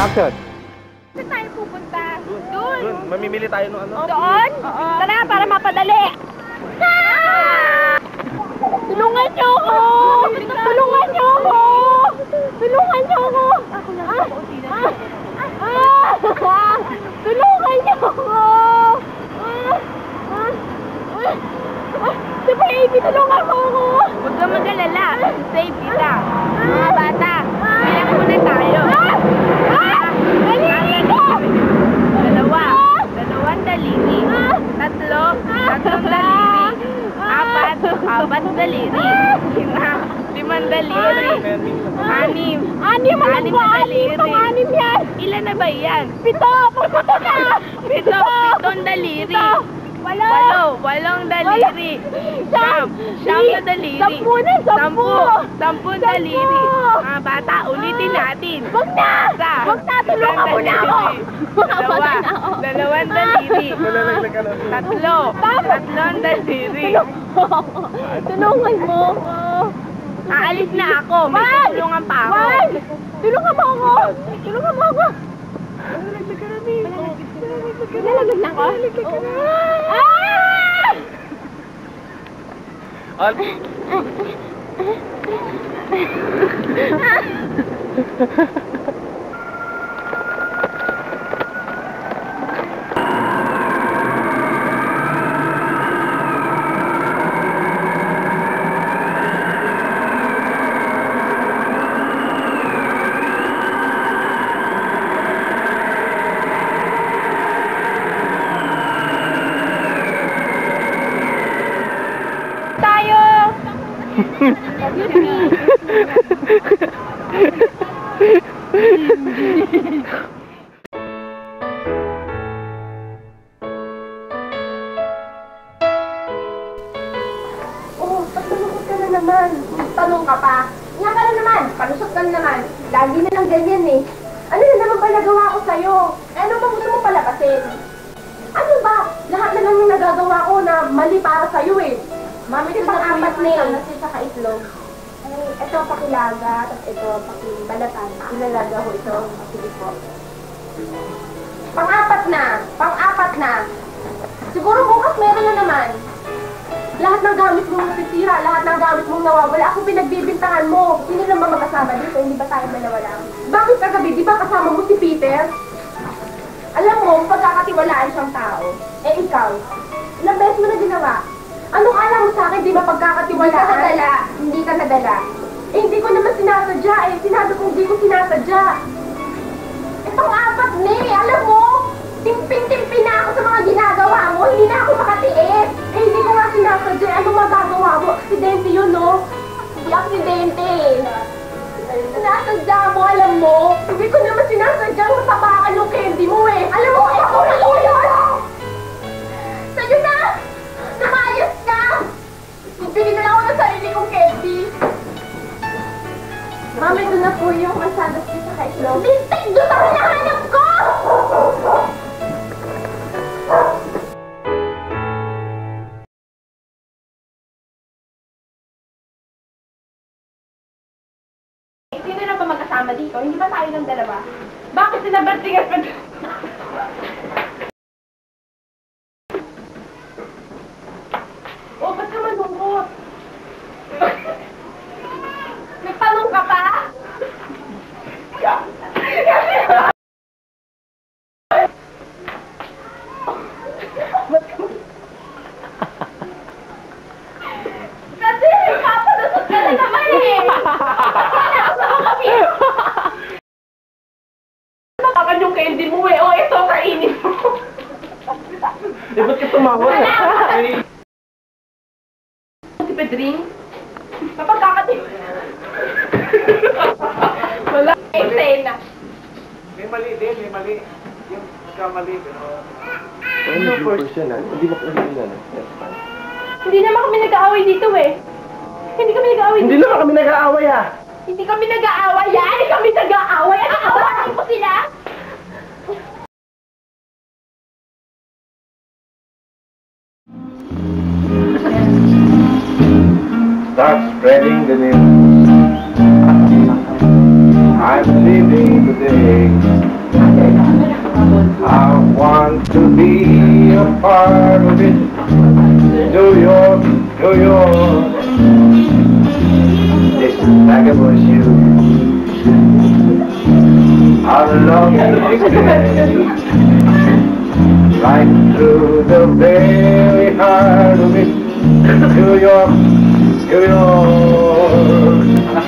Action. Saan tayo pupunta? Doon. Doon, mamimili tayo ng ano? Doon? Tara, para mapadali. Ah! Tulungan niyo ako! Tulungan niyo ako! Tulungan niyo ako! Ako. Ah! Ah! Tulungan niyo ako! Ah! Ah! Ah! Ah! Si baby, tulungan mo ako! Huwag ka mag-alala. Save kita. Mga bata, kaya muna tayo. Ah! Ah! Daliri ko! Dalawa. Dalawang daliri. Tatlo. Tatlong daliri. Apat. Apat daliri. Lima. Limang daliri. Anim. Anim ang po. Anim. Pang-anim yan. Ilan na ba yan? Pito. Pagpito na. Pito. Pitong daliri. Walo. Walo. Walong daliri. Siyam. Siyam na daliri. Sampu na. Sampu. Sampu daliri. Mga bata, ulitin natin. Wag na. Isa. Wag na. Tulungan mo na ako. Dalawa. Dalawang daliri. Tatlo. Tatlong daliri. Tulungan mo. Aalis na ako. May tulungan pa ako. Wag! Tulungan mo ako. पापा और Oh, pagtalungkot ka na naman. Tanong ka pa. Nga ka na naman. Palusot ka na naman. Lagi na lang ganyan eh. Ano na naman ba nagawa ko sa'yo? Eh, ano ba gusto mo palabasin? Ano ba? Lahat na lang yung nagagawa ko na mali para sa'yo eh. Mami, ito pang apat na yun. Sa kaitlog. Ito pakilaga, tapos ito pakibalatan. Ilalaga ko ito. Sige po. Pang-apat na. Pang-apat na. Siguro bukas meron na naman. Lahat ng gamit mong nasisira, lahat ng gamit mong nawawala, ako pinagbibintangan mo. Sino naman magkasama dito? Hindi ba tayo dalawa lang? Bakit kagabi? Di ba kasama mo si Peter? Alam mo, pagkakatiwalaan siyang tao. Eh ikaw, ilang beses mo na ginawa? Anong alam mo sa akin, di ba pagkakatiwalaan? Hindi ka nadala. Hindi ka nadala. Eh hindi ko naman sinasadya eh. Sinabi kong hindi ko sinasadya. Itong apat ni, alam mo, timpin-timpin na ako sa mga ginagawa mo, hindi na ako makatiis. Eh, hindi ko nga sinasadya, ano magagawa mo? Aksidente yun, no? Hindi aksidente. Sinasadya mo, alam mo, Lintik! Doon ako nahanap ko! Sino na ba magkasama dito? Hindi ba tayo ng dalawa? Bakit sinabertingan pa Oh, ba't ka malungkot? Nagtanong ka pa? Kasi papalusot ka na naman eh! Nasa mo kami! Nakakan yung candy mo eh. Oh, ito, kainin mo. Eh, ba't ka tumawa? Eh, Si Pedring? Kapag kakati... Wala. Eksena. May mali din, may mali. Yung kamali, pero... Ano first ah? Hindi mo kasi ah. That's fine. Hindi naman kami nag-aaway dito eh. Hindi kami nag-aaway Hindi dito. naman kami nag-aaway ah! Hindi kami nag-aaway. Yan! Hindi kami nag-aaway. Living the day. I want to be a part of it. New York, New York. This vagabond shoe. I love music today. Right through the very heart of it. New York, New York.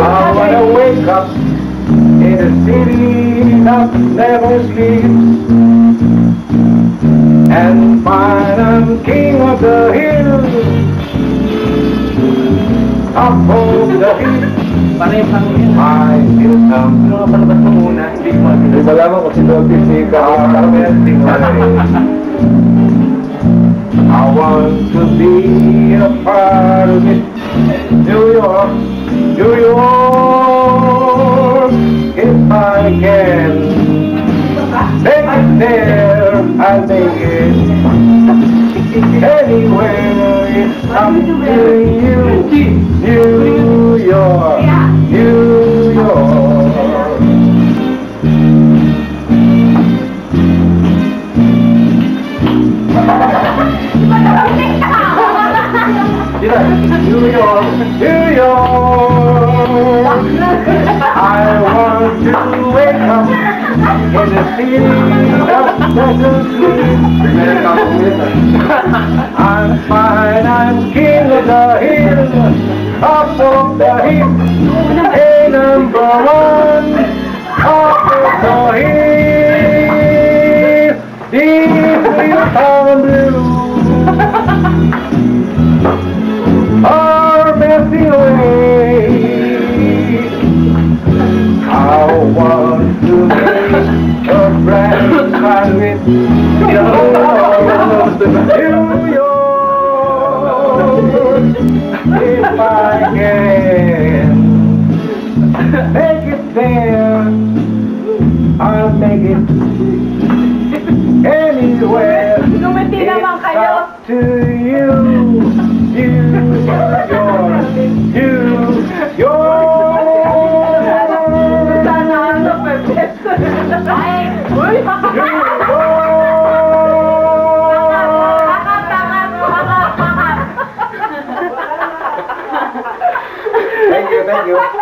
I wanna wake up in a city that never sleeps and find I'm king of the hill, top of the hill. I feel some. Ano palabas mo muna? Hindi ko Hindi ba lamang kung si Dolby si I want to be a part of it. New York, New York, if I can. Make it there, I'll make it. Anywhere, up to you. New York, I want to wake up in a city that doesn't sleep. I'm fine, I'm king of the hill, top of the hill, hey number one, make it there, I'll make it anywhere. Naman It's kayo. up to you, New York, New York. Sana ano, pepes. Ay, uy! Thank you, thank you.